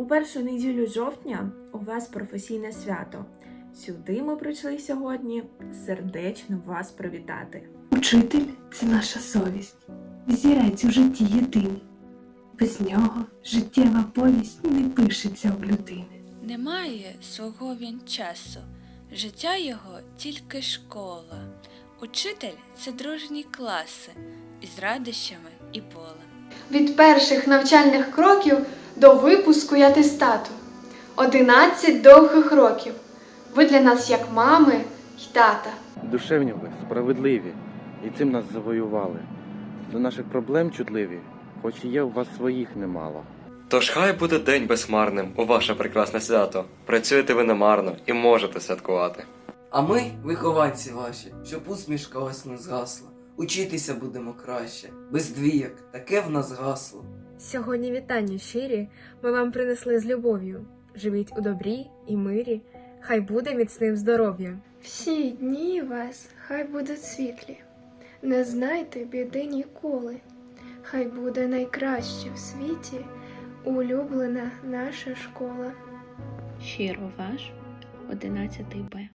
У першу неділю жовтня у вас професійне свято. Сюди ми прийшли сьогодні сердечно вас привітати. Учитель це наша совість, взірець у житті єдиний. Без нього життєва повість не пишеться у людини. Немає свого він часу, життя його тільки школа. Учитель це дружні класи із радощами і болем. Від перших навчальних кроків до випуску й атестату. Одинадцять довгих років. Ви для нас як мами й тата. Душевні ви, справедливі, і цим нас завоювали. До наших проблем чутливі, хоч і є у вас своїх немало. Тож хай буде день безмарним у ваше прекрасне свято. Працюєте ви немарно і можете святкувати. А ми, вихованці ваші, щоб усмішка ось не згасла. Учитися будемо краще, без двіяк, таке в нас гасло. Сьогодні вітання щирі ми вам принесли з любов'ю. Живіть у добрі і мирі, хай буде міцним здоров'я. Всі дні вас хай будуть світлі, не знайте біди ніколи. Хай буде найкраще в світі улюблена наша школа. Щиро ваш 11 Б.